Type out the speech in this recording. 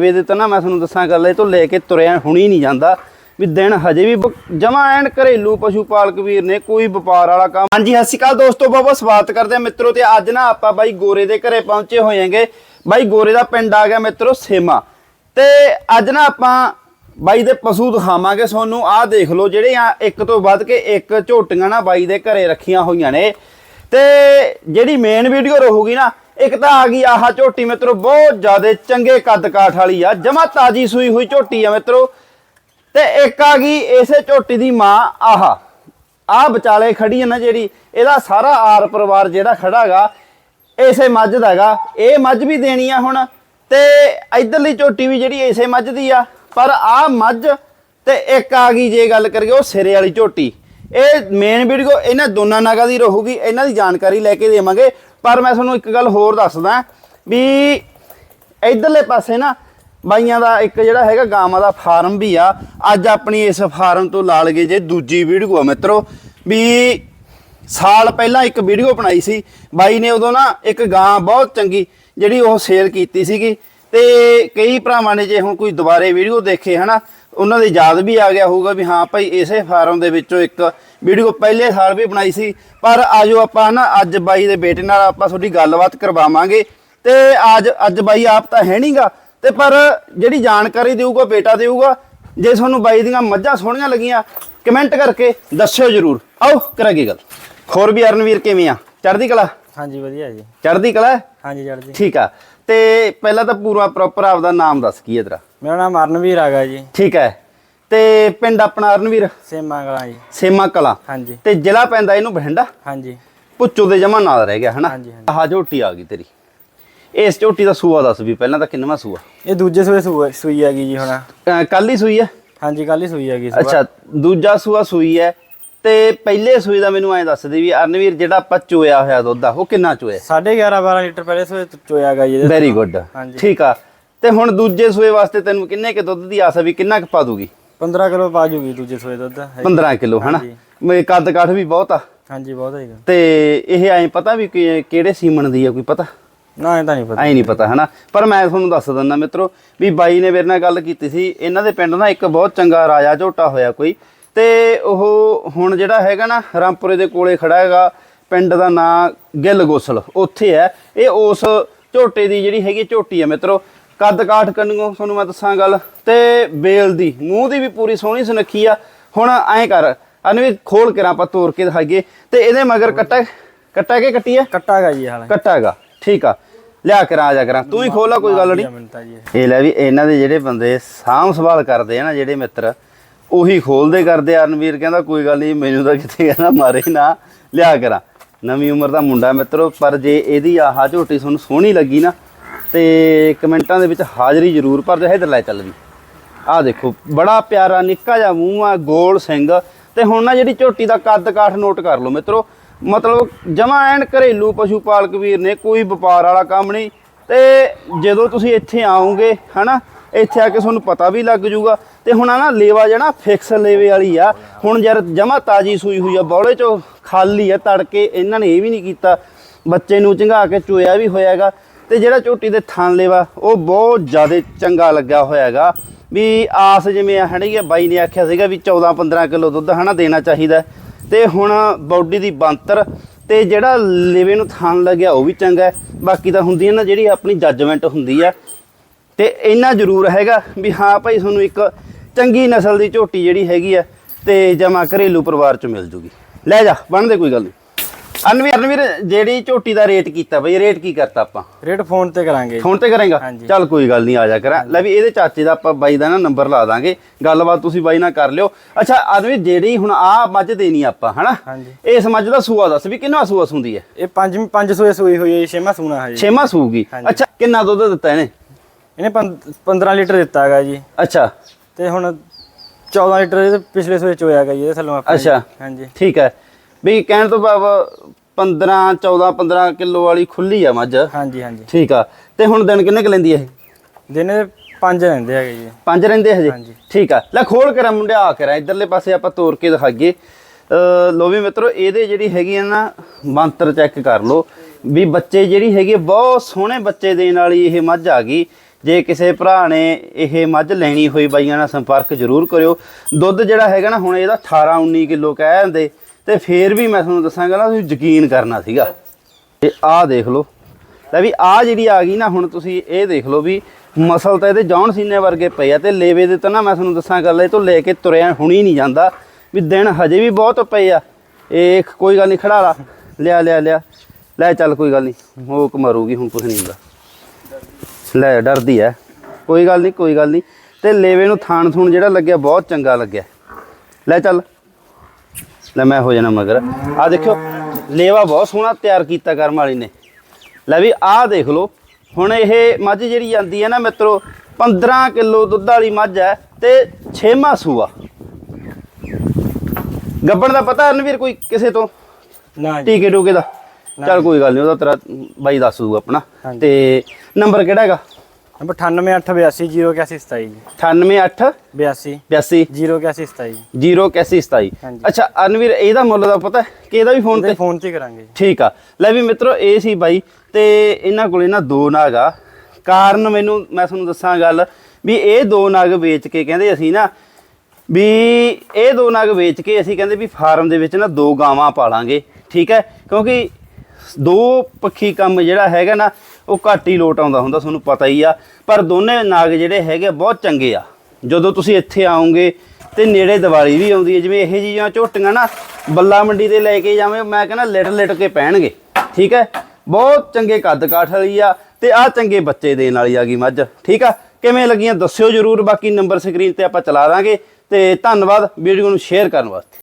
ਵੇ ਦੇ ਤਾਂ ਨਾ ਮੈਂ ਤੁਹਾਨੂੰ ਦੱਸਾਂ ਗੱਲ, ਇਹ ਤੋਂ ਲੈ ਕੇ ਤੁਰਿਆ ਹੁਣੀ ਨਹੀਂ ਜਾਂਦਾ। ਵੀ ਦਿਨ ਹਜੇ ਵੀ ਜਮਾ ਐਨ ਘਰੇਲੂ ਪਸ਼ੂ ਪਾਲਕ ਵੀਰ ਨੇ ਕੋਈ ਵਪਾਰ ਵਾਲਾ ਕੰਮ ਹਾਂਜੀ, ਸਤਿ ਸ਼੍ਰੀ ਅਕਾਲ ਦੋਸਤੋ, ਬਹੁਤ ਬਹੁਤ ਸਵਾਗਤ ਕਰਦੇ ਆ ਮਿੱਤਰੋ ਤੇ ਅੱਜ ਨਾ ਆਪਾਂ ਬਾਈ ਗੋਰੇ ਦੇ ਘਰੇ ਪਹੁੰਚੇ ਹੋਏਗੇ ਬਾਈ ਗੋਰੇ ਦਾ ਪਿੰਡ ਆ ਗਿਆ ਮਿੱਤਰੋ ਸੇਮਾ। ਤੇ ਅੱਜ ਨਾ ਆਪਾਂ ਬਾਈ ਦੇ ਪਸ਼ੂ ਦਿਖਾਵਾਂਗੇ ਤੁਹਾਨੂੰ। ਆਹ ਦੇਖ ਲਓ ਜਿਹੜੇ ਆ ਇੱਕ ਤੋਂ ਵੱਧ ਕੇ ਇੱਕ ਝੋਟੀਆਂ ਨਾ ਬਾਈ ਦੇ ਘਰੇ ਰੱਖੀਆਂ ਹੋਈਆਂ ਨੇ। ਤੇ ਜਿਹੜੀ ਮੇਨ ਵੀਡੀਓ ਰਹੂਗੀ ਨਾ ਇੱਕ ਤਾਂ ਆ ਗਈ ਆਹ ਝੋਟੀ ਮਿੱਤਰੋ, ਬਹੁਤ ਜ਼ਿਆਦਾ ਚੰਗੇ ਕੱਦ ਕਾਠ ਵਾਲੀ ਆ, ਜਮਾ ਤਾਜੀ ਸੂਈ ਹੋਈ ਝੋਟੀ ਆ ਮਿੱਤਰੋ। ਤੇ ਇੱਕ ਆ ਗਈ ਇਸੇ ਝੋਟੀ ਦੀ ਮਾਂ ਆਹ। ਆਹ ਵਿਚਾਲੇ ਖੜੀ ਹੈ ਨਾ ਜਿਹੜੀ, ਇਹਦਾ ਸਾਰਾ ਆਰ ਪਰਿਵਾਰ ਜਿਹੜਾ ਖੜਾਗਾ ਇਸੇ ਮੱਝ ਦਾ ਹੈਗਾ। ਇਹ ਮੱਝ ਵੀ ਦੇਣੀ ਆ ਹੁਣ, ਤੇ ਇਧਰਲੀ ਝੋਟੀ ਵੀ ਜਿਹੜੀ ਇਸੇ ਮੱਝ ਦੀ ਆ। ਪਰ ਆਹ ਮੱਝ ਤੇ ਇੱਕ ਆ ਗਈ ਜੇ ਗੱਲ ਕਰੀਏ ਉਹ ਸਿਰੇ ਵਾਲੀ ਝੋਟੀ। ਇਹ ਮੇਨ ਵੀਡੀਓ, ਇਹਨਾਂ ਦੋਨਾਂ ਨਾਗਾ ਦੀ ਰਹੂਗੀ, ਇਹਨਾਂ ਦੀ ਜਾਣਕਾਰੀ ਲੈ ਕੇ ਦੇਵਾਂਗੇ। ਪਰ ਮੈਂ ਤੁਹਾਨੂੰ ਇੱਕ ਗੱਲ ਹੋਰ ਦੱਸਦਾ ਵੀ ਇਧਰਲੇ ਪਾਸੇ ਨਾ ਬਾਈਆਂ ਦਾ ਇੱਕ ਜਿਹੜਾ ਹੈਗਾ ਗਾਵਾਂ ਦਾ ਫਾਰਮ ਵੀ ਆ। ਅੱਜ ਆਪਣੀ ਇਸ ਫਾਰਮ ਤੋਂ ਲਾ ਲਗੇ ਜੇ ਦੂਜੀ ਵੀਡੀਓ ਆ ਮਿੱਤਰੋ। ਵੀ ਸਾਲ ਪਹਿਲਾਂ ਇੱਕ ਵੀਡੀਓ ਬਣਾਈ ਸੀ। ਬਾਈ ਨੇ ਉਦੋਂ ਨਾ ਇੱਕ ਗਾਂ ਬਹੁਤ ਚੰਗੀ ਜਿਹੜੀ ਉਹ ਸੇਲ ਕੀਤੀ ਸੀਗੀ। ਤੇ ਕਈ ਭਰਾਵਾਂ ਨੇ ਜੇ ਹੁਣ ਕੋਈ ਦੁਬਾਰੇ ਵੀਡੀਓ ਦੇਖੇ ਹਨਾ ਉਹਨਾਂ ਦੇ ਯਾਦ ਵੀ ਆ ਗਿਆ ਹੋਊਗਾ ਵੀ ਹਾਂ ਭਾਈ ਇਸੇ ਫਾਰਮ ਦੇ ਵਿੱਚੋਂ ਇੱਕ ਵੀਡੀਓ ਪਹਿਲੇ ਸਾਲ ਵੀ ਬਣਾਈ ਸੀ ਪਰ ਆਜੋ ਆਪਾਂ ਨਾ ਅੱਜ ਬਾਈ ਦੇ ਬੇਟੇ ਨਾਲ ਆਪਾਂ ਤੁਹਾਡੀ ਗੱਲਬਾਤ ਕਰਵਾਵਾਂਗੇ ਤੇ ਅੱਜ ਅੱਜ ਬਾਈ ਆਪ ਤਾਂ ਹੈ ਨਹੀਂਗਾ ਤੇ ਪਰ ਜਿਹੜੀ ਜਾਣਕਾਰੀ ਦੇਊਗਾ ਬੇਟਾ ਦੇਊਗਾ ਜੇ ਤੁਹਾਨੂੰ ਬਾਈ ਦੀਆਂ ਮੱਝਾਂ ਸੋਹਣੀਆਂ ਲੱਗੀਆਂ ਕਮੈਂਟ ਕਰਕੇ ਦੱਸਿਓ ਜਰੂਰ। ਆਓ ਕਰਾਂਗੇ ਗੱਲ? ਹੋਰ ਵੀ ਅਰਨਵੀਰ ਕਿਵੇਂ ਆ? ਚੜ੍ਹਦੀ ਕਲਾ? ਹਾਂਜੀ ਵਧੀਆ ਜੀ। ਚੜ੍ਹਦੀ ਕਲਾ? ਹਾਂਜੀ ਜੀ ਠੀਕ ਆ। ਤੇ ਪਹਿਲਾਂ ਤਾਂ ਪੂਰਾ ਪ੍ਰੋਪਰ ਆਪਦਾ ਨਾਮ ਦੱਸ ਕੀ ਹੈ ਤੇਰਾ? ਮੇਰਾ ਨਾਮ ਅਰਨਵੀਰ ਆਗਾ ਜੀ। ਠੀਕ ਹੈ। ਤੇ ਪਿੰਡ ਆਪਣਾ ਅਰਨਵੀਰ? ਸੇਮਾ ਕਲਾਂ ਜੀ। ਸੇਮਾ ਕਲਾ। ਹਾਂਜੀ। ਤੇ ਜ਼ਿਲ੍ਹਾ ਪੈਂਦਾ ਇਹਨੂੰ ਬਠਿੰਡਾ? ਹਾਂਜੀ। ਪੁੱਚੋ ਦੇ ਜਮਾ ਨਾਲ ਰਹਿ ਗਿਆ ਹਨਾ? ਹਾਂਜੀ, ਹਾਂਜੀ। ਆਹ ਝੋਟੀ ਆ ਗਈ ਤੇਰੀ। ਇਸ ਝੋਟੀ ਦਾ ਸੂਆ ਦੱਸ ਵੀ ਪਹਿਲਾਂ ਤਾਂ ਕਿੰਨਵਾਂ ਸੂਆ? ਇਹ ਦੂਜੇ ਸੂਏ ਸੂਆ- ਸੂਈ ਹੈਗੀ ਜੀ ਹੁਣ। ਕੱਲ ਹੀ ਸੂਈ ਹੈ? ਹਾਂਜੀ ਕੱਲ ਹੀ ਸੂਈ ਹੈਗੀ ਸੁਬਾਹ। ਅੱਛਾ ਦੂਜਾ ਸੂਆ ਸੂਈ ਹੈ। ਤੇ ਪਹਿਲੇ ਸੂਈ ਦਾ ਮੈਨੂੰ ਐਂ ਦੱਸ ਦੇ ਵੀ ਅਰਨਵੀਰ ਜਿਹੜਾ ਆਪਾਂ ਚੋਇਆ ਹੋਇਆ ਦੁੱਧ ਆ ਉਹ ਕਿੰਨਾ ਚੋਇਆ? ਸਾਢੇ 11 12 ਲੀਟਰ ਪਹਿਲੇ ਸੂਏ ਚੋਇਆ ਹੈਗਾ ਜੀ ਇਹਦੇ ਵੈਰੀ ਗੁੱਡ ਹਾਂਜੀ। ਠੀਕ ਆ। ਤੇ ਹੁਣ ਦੂਜੇ ਸੂਏ ਵਾਸਤੇ ਤੈਨੂੰ ਕਿੰਨੇ ਕੇ ਦੁੱਧ ਦੀ ਆਸ ਆ ਵੀ ਕਿੰਨਾ ਕੁ ਪਾ ਦੂਗੀ? 15 ਕਿਲੋ ਪਾ ਜੂਗੀ ਦੂਜੇ ਸੂਏ ਦੁੱਧ। ਹੈਗੀ। 15 ਕਿਲੋ ਹਨਾ। ਮੇ ਕੱਦ ਕਾਠ ਵੀ ਬਹੁਤ ਆ। ਹਾਂਜੀ ਬਹੁਤ ਹੈਗਾ। ਤੇ ਇਹ ਐਂ ਪਤਾ ਵੀ ਕਿਹੜੇ ਸੀਮਨ ਦੀ ਆ ਕੋਈ ਪਤਾ? ਨਾ ਇਹ ਤਾਂ ਨਹੀਂ ਪਤਾ। ਐਂ ਨਹੀਂ ਪਤਾ ਹਨਾ? ਪਰ ਮੈਂ ਤੁਹਾਨੂੰ ਦੱਸ ਦਿੰਦਾ ਮਿੱਤਰੋ ਵੀ ਬਾਈ ਨੇ ਮੇਰੇ ਨਾਲ ਗੱਲ ਕੀਤੀ ਸੀ। ਇਹਨਾਂ ਦੇ ਪਿੰਡ ਨਾ ਇੱਕ ਬਹੁਤ ਚੰਗਾ ਰਾਜਾ ਝੋਟਾ ਹੋਇਆ ਕੋਈ। ਤੇ ਉਹ ਹੁਣ ਜਿਹੜਾ ਹੈਗਾ ਨਾ ਰਾਮਪੁਰੇ ਦੇ ਕੋਲੇ ਖੜਾ ਹੈਗਾ ਪਿੰਡ ਦਾ ਨਾਂ ਗਿੱਲ ਗੋਸਲ। ਉੱਥੇ ਹੈ। ਇਹ ਉਸ ਝੋਟੇ ਦੀ ਜਿਹੜੀ ਹੈਗੀ ਝੋਟੀ ਹੈ ਮਿੱਤਰੋ। ਕੱਦ ਕਾਠ ਕੰਨੋਂ ਤੁਹਾਨੂੰ ਮੈਂ ਦੱਸਾਂ ਗੱਲ। ਤੇ ਬੇਲ ਦੀ ਮੂੰਹ ਦੀ ਵੀ ਪੂਰੀ ਸੋਹਣੀ ਸੁਨੱਖੀ ਆ। ਹੁਣ ਐਂ ਕਰ ਅਨਵੀ ਖੋਲ ਕੇ ਆਪਾਂ ਤੋੜ ਕੇ ਦਿਖਾਈਏ। ਤੇ ਇਹਦੇ ਮਗਰ ਕੱਟਾ ਕੱਟਾ ਕੇ ਕੱਟੀ ਹੈ ਕੱਟਾ ਹੈਗਾ ਜੀ ਹਾਲੇ। ਕੱਟਾ ਹੈਗਾ ਠੀਕ ਆ। ਲਿਆ ਕਰਾਂ ਆ ਜਾ ਕਰਾਂ ਤੂੰ ਹੀ ਖੋਲਾ ਕੋਈ ਗੱਲ ਨਹੀਂ। ਇਹ ਲੈ ਵੀ ਇਹਨਾਂ ਦੇ ਜਿਹੜੇ ਬੰਦੇ ਸਾਂਭ ਸੰਭਾਲ ਕਰਦੇ ਆ ਨਾ ਜਿਹੜੇ ਮਿੱਤਰ ਉਹੀ ਖੋਲਦੇ ਕਰਦੇ ਅਰਨਵੀਰ ਕਹਿੰਦਾ, ਕੋਈ ਗੱਲ ਨਹੀਂ, ਮੈਨੂੰ ਤਾਂ ਕਿਤੇ ਕਹਿੰਦਾ, ਮਾਰੇ ਨਾ, ਲਿਆ ਕਰਾਂ। ਨਵੀਂ ਉਮਰ ਦਾ ਮੁੰਡਾ ਮਿੱਤਰੋ, ਪਰ ਜੇ ਇਹਦੀ ਆਹ ਝੋਟੀ ਤੁਹਾਨੂੰ ਸੋਹਣੀ ਲੱਗੀ ਨਾ, ਤੇ ਕਮੈਂਟਾਂ ਦੇ ਵਿੱਚ ਹਾਜ਼ਰੀ ਜ਼ਰੂਰ ਭਰ ਦਿਓ, ਇਧਰ ਲੈ ਚੱਲ ਵੀ। ਆਹ ਦੇਖੋ, ਬੜਾ ਪਿਆਰਾ, ਨਿੱਕਾ ਜਿਹਾ ਮੂੰਹ ਆ, ਗੋਲ ਸਿੰਘ। ਤੇ ਹੁਣ ਨਾ ਜਿਹੜੀ ਝੋਟੀ ਦਾ ਕੱਦ ਕਾਠ ਨੋਟ ਕਰ ਲਓ ਮਿੱਤਰੋ, ਮਤਲਬ ਜਮਾ ਐਨ ਘਰੇਲੂ ਪਸ਼ੂ ਪਾਲਕ ਵੀਰ ਨੇ, ਕੋਈ ਵਪਾਰ ਵਾਲਾ ਕੰਮ ਨਹੀਂ। ਤੇ ਜਦੋਂ ਤੁਸੀਂ ਇੱਥੇ ਆਓਗੇ ਹਨਾ ਇੱਥੇ ਆ ਕੇ ਤੁਹਾਨੂੰ ਪਤਾ ਵੀ ਲੱਗ ਜੂਗਾ। ਤੇ ਹੁਣ ਆ ਨਾ ਲੇਵਾ ਜਿਹੜਾ ਫਿਕਸ ਲੇਵੇ ਵਾਲੀ ਆ, ਹੁਣ ਯਾਰ ਜਮਾ ਤਾਜੀ ਸੂਈ ਹੋਈ ਆ, ਬੌਲੇ ਚੋਂ ਖਾਲੀ ਆ, ਤੜਕੇ ਇਹਨਾਂ ਨੇ ਇਹ ਵੀ ਨਹੀਂ ਕੀਤਾ। ਬੱਚੇ ਨੂੰ ਚੰਗਾ ਕੇ ਚੋਇਆ ਵੀ ਹੋਇਆਗਾ। ਤੇ ਜਿਹੜਾ ਝੋਟੀ ਦੇ ਥਣ ਲੇਵਾ, ਉਹ ਬਹੁਤ ਜ਼ਿਆਦਾ ਚੰਗਾ ਲੱਗਾ ਹੋਇਆਗਾ। ਵੀ ਆਸ ਜਿਵੇਂ ਆ ਹਣੀ ਬਾਈ ਨੇ ਆਖਿਆ ਸੀਗਾ ਵੀ 14 15 ਕਿਲੋ ਦੁੱਧ ਹਨਾ ਦੇਣਾ ਚਾਹੀਦਾ। ਹੈ। ਤੇ ਹੁਣ ਬਾਡੀ ਦੀ ਬੰਤਰ ਤੇ ਜਿਹੜਾ ਲੇਵੇ ਨੂੰ ਥਾਨ ਲੱਗਿਆ, ਉਹ ਵੀ ਚੰਗਾ ਬਾਕੀ ਤਾਂ ਹੁੰਦੀ ਹੈ ਨਾ ਜਿਹੜੀ ਆਪਣੀ ਜੱਜਮੈਂਟ ਹੁੰਦੀ ਆ। ਤੇ ਇੰਨਾ ਜ਼ਰੂਰ ਹੈਗਾ ਵੀ ਹਾਂ ਭਾਈ ਤੁਹਾਨੂੰ ਇੱਕ ਚੰਗੀ ਨਸਲ ਦੀ ਝੋਟੀ ਜਿਹੜੀ ਹੈਗੀ ਆ ਤੇ ਜਮਾ ਘਰੇਲੂ ਪਰਿਵਾਰ ਚ ਮਿਲ ਜੂਗੀ। ਲੈ ਜਾ ਬਣਦੇ ਕੋਈ ਗੱਲ ਨਹੀਂ ਅਨਵੀਰ ਅਨਵੀਰ ਜਿਹੜੀ ਝੋਟੀ ਦਾ ਰੇਟ ਕੀਤਾ ਬਈ ਰੇਟ ਕੀ ਕਰਤਾ ਆਪਾਂ? ਰੇਟ ਫੋਨ ਤੇ ਕਰਾਂਗੇ। ਫੋਨ ਤੇ ਕਰੇਗਾ? ਹਾਂਜੀ। ਚੱਲ ਕੋਈ ਗੱਲ ਨਹੀਂ ਆ ਜਾ ਕਰਾਂ। ਲੈ ਵੀ ਇਹਦੇ ਚਾਚੇ ਦਾ ਆਪਾਂ ਬਾਈ ਦਾ ਨਾ ਨੰਬਰ ਲਾ ਦਾਂਗੇ। ਗੱਲਬਾਤ ਤੁਸੀਂ ਬਾਈ ਨਾਲ ਕਰ ਲਿਓ। ਅੱਛਾ ਆਦਮੀ ਜਿਹੜੀ ਹੁਣ ਆ ਮੱਝ ਦੇਣੀ ਆਪਾਂ ਹਨਾ? ਹਾਂਜੀ। ਇਸ ਮੱਝ ਦਾ ਸੂਆ ਦੱਸ ਵੀ ਕਿੰਨਾ ਸੂਆ ਸੁੰਦੀ ਹੈ? ਇਹ ਪੰਜ ਪੰਜ ਸੂਏ ਸੂਈ ਹੋਈ ਹੈ ਛੇਵਾਂ ਸੂਣਾ ਹੈ। ਜੀ ਛੇਵਾਂ ਸੂਗੀ ਹਾਂਜੀ। ਅੱਛਾ ਕਿੰਨਾ ਦੁੱਧ ਦਿੱਤਾ ਇਹਨੇ? ਇਹਨੇ 15 ਲੀਟਰ ਦਿੱਤਾ ਹੈਗਾ ਜੀ। ਅੱਛਾ। ਤੇ ਹੁਣ 14 ਲੀਟਰ ਇਹਦੇ ਪਿਛਲੇ ਸੂਏ ਚੋਇਆ ਹੈਗਾ ਜੀ ਇਹਦੇ ਥੱਲੋਂ ਆਪਾਂ ਅੱਛਾ। ਹਾਂਜੀ। ਠੀਕ ਹੈ। ਵੀ ਕਹਿਣ ਤੋਂ ਭਾਵ 15 14 15 ਕਿਲੋ ਵਾਲੀ ਖੁੱਲੀ ਆ ਮੱਝ। ਹਾਂਜੀ ਹਾਂਜੀ। ਠੀਕ ਆ। ਤੇ ਹੁਣ ਦਿਨ ਕਿੰਨੇ ਕ ਲੈਂਦੀ ਹੈ ਇਹ? ਦਿਨੇ ਪੰਜ ਰਹਿੰਦੇ ਹੈਗੇ ਜੀ। ਪੰਜ ਰਹਿੰਦੇ ਹਜੇ? ਹਾਂਜੀ। ਠੀਕ ਆ। ਲੈ ਖੋਲ ਕੇ ਮੁੰਡਿਆ ਆ ਕੇ ਇਧਰਲੇ ਪਾਸੇ ਆਪਾਂ ਤੋੜ ਕੇ ਦਿਖਾਈਏ। ਲੋ ਵੀ ਮਿੱਤਰੋ ਇਹਦੇ ਜਿਹੜੀ ਹੈਗੀ ਆ ਨਾ ਮੰਤਰ ਚੈੱਕ ਕਰ ਲੋ ਵੀ ਬੱਚੇ ਜਿਹੜੀ ਹੈਗੀ ਬਹੁਤ ਸੋਹਣੇ ਬੱਚੇ ਦੇਣ ਵਾਲੀ ਇਹ ਮੱਝ ਆ ਗਈ। ਜੇ ਕਿਸੇ ਭਰਾ ਨੇ ਇਹ ਮੱਝ ਲੈਣੀ ਹੋਈ ਬਾਈਆਂ ਨਾਲ ਸੰਪਰਕ ਜ਼ਰੂਰ ਕਰਿਓ। ਦੁੱਧ ਜਿਹੜਾ ਹੈਗਾ ਨਾ, ਹੁਣ ਇਹਦਾ 18 19 ਕਿਲੋ ਕਹਿ ਜਾਂਦੇ ਤੇ ਫੇਰ ਵੀ ਮੈਂ ਤੁਹਾਨੂੰ ਦੱਸਾਂਗਾ ਨਾ, ਤੁਸੀਂ ਯਕੀਨ ਕਰਨਾ ਸੀਗਾ। ਤੇ ਆਹ ਦੇਖ ਲਓ। ਲੈ ਵੀ ਆਹ ਜਿਹੜੀ ਆ ਗਈ ਨਾ, ਹੁਣ ਤੁਸੀਂ ਇਹ ਦੇਖ ਲਓ ਵੀ ਮਸਲ ਤਾਂ ਇਹਦੇ ਜੌਨ ਸੀਨੇ ਵਰਗੇ ਪਏ ਆ ਤੇ ਲੇਵੇ ਦੇ ਤਾਂ ਨਾ ਮੈਂ ਤੁਹਾਨੂੰ ਦੱਸਾਂ ਗੱਲ ਇਹ ਤੋਂ ਲੈ ਕੇ ਤੁਰਿਆ ਹੁਣੀ ਨਹੀਂ ਜਾਂਦਾ। ਵੀ ਦਿਨ ਹਜੇ ਵੀ ਬਹੁਤ ਪਏ ਆ। ਇਹ ਕੋਈ ਗੱਲ ਨਹੀਂ ਖੜਾ ਲਿਆ ਲਿਆ ਲਿਆ। ਲੈ ਚੱਲ ਕੋਈ ਗੱਲ ਨਹੀਂ ਹੋਕ ਮਰੂਗੀ, ਹੁਣ ਕੁਛ ਨਹੀਂ ਹੁੰਦਾ। ਲੈ ਡਰਦੀ ਐ। ਕੋਈ ਗੱਲ ਨਹੀਂ ਕੋਈ ਗੱਲ ਨਹੀਂ ਤੇ ਲੇਵੇ ਨੂੰ ਥਾਣ ਥੂਣ ਜਿਹੜਾ ਲੱਗਿਆ ਬਹੁਤ ਚੰਗਾ ਲੱਗਿਆ। ਲੈ ਚੱਲ। ਲੈ ਮੈਂ ਹੋ ਜਾਣਾ ਮਗਰ। ਆ ਦੇਖਿਓ ਲੇਵਾ ਬਹੁਤ ਸੋਹਣਾ ਤਿਆਰ ਕੀਤਾ ਕਰਮ ਵਾਲੀ ਨੇ। ਲੈ ਵੀ ਆਹ ਦੇਖ ਲਓ। ਹੁਣ ਇਹ ਮੱਝ ਜਿਹੜੀ ਜਾਂਦੀ ਹੈ ਨਾ ਮਿੱਤਰੋ 15 ਕਿਲੋ ਦੁੱਧ ਵਾਲੀ ਮੱਝ ਹੈ ਤੇ 6ਵਾਂ ਸੂਆ। ਗੱਬਣ ਦਾ ਪਤਾ ਅਰਨਵੀਰ ਕੋਈ ਕਿਸੇ ਤੋਂ? ਨਾ ਟੀਕੇ ਟੂਕੇ ਦਾ? ਚੱਲ ਕੋਈ ਗੱਲ ਨਹੀਂ ਉਹਦਾ ਤੇਰਾ ਬਾਈ ਦੱਸ ਦੂਗਾ ਆਪਣਾ। ਤੇ ਨੰਬਰ ਕਿਹੜਾ ਹੈਗਾ? ਨੰਬਰ 9882808127 98 82 82 08127 08127 ਹਾਂਜੀ। ਅੱਛਾ ਅਰਨਵੀਰ ਇਹਦਾ ਮੁੱਲ ਦਾ ਪਤਾ ਕਿ ਇਹਦਾ ਵੀ ਫੋਨ ਤੇ? ਫੋਨ ਤੇ ਕਰਾਂਗੇ। ਠੀਕ ਆ। ਲੈ ਵੀ ਮਿੱਤਰੋ ਇਹ ਸੀ ਬਾਈ। ਤੇ ਇਹਨਾਂ ਕੋਲੇ ਨਾ ਦੋ ਨਾਗ ਆ। ਕਾਰਨ ਮੈਨੂੰ ਮੈਂ ਤੁਹਾਨੂੰ ਦੱਸਾਂ ਗੱਲ ਵੀ ਇਹ ਦੋ ਨਾਗ ਵੇਚ ਕੇ ਕਹਿੰਦੇ ਅਸੀਂ ਨਾ ਵੀ ਇਹ ਦੋ ਨਾਗ ਵੇਚ ਕੇ ਅਸੀਂ ਕਹਿੰਦੇ ਵੀ ਫਾਰਮ ਦੇ ਵਿੱਚ ਨਾ ਦੋ ਗਾਵਾਂ ਪਾਲਾਂਗੇ ਠੀਕ ਹੈ? ਕਿਉਂਕਿ ਦੋ ਪੱਖੀ ਕੰਮ ਜਿਹੜਾ ਹੈਗਾ ਨਾ ਉਹ ਘੱਟ ਹੀ ਲੋਟ ਆਉਂਦਾ ਹੁੰਦਾ ਤੁਹਾਨੂੰ ਪਤਾ ਹੀ ਆ। ਪਰ ਦੋਨੇ ਨਾਗ ਜਿਹੜੇ ਹੈਗੇ ਆ, ਬਹੁਤ ਚੰਗੇ ਆ। ਜਦੋਂ ਤੁਸੀਂ ਇੱਥੇ ਆਓਗੇ ਤੇ ਨੇੜੇ ਦੀਵਾਲੀ ਵੀ ਆਉਂਦੀ ਹੈ ਜਿਵੇਂ ਇਹ ਜੀਆਂ ਝੋਟੀਆਂ ਨਾ ਬੱਲਾ ਮੰਡੀ ਤੇ ਲੈ ਕੇ ਜਾਵੇਂ ਮੈਂ ਕਹਿੰਦਾ ਲਿਟ ਲਿਟ ਕੇ ਪਹਿਣਗੇ ਠੀਕ ਹੈ? ਬਹੁਤ ਚੰਗੇ ਕੱਦ ਕਾਠ ਵਾਲੀ ਆ ਤੇ ਆ ਚੰਗੇ ਬੱਚੇ ਦੇਣ ਵਾਲੀ ਆ ਗਈ ਮੱਝ। ਠੀਕ ਆ? ਕਿਵੇਂ ਲੱਗੀਆਂ? ਦੱਸਿਓ ਜਰੂਰ ਬਾਕੀ ਨੰਬਰ ਸਕਰੀਨ ਤੇ ਆਪਾਂ ਚਲਾ ਦਾਂਗੇ। ਤੇ ਧੰਨਵਾਦ ਵੀਡੀਓ ਨੂੰ ਸ਼ੇਅਰ ਕਰਨ ਵਾਸਤੇ।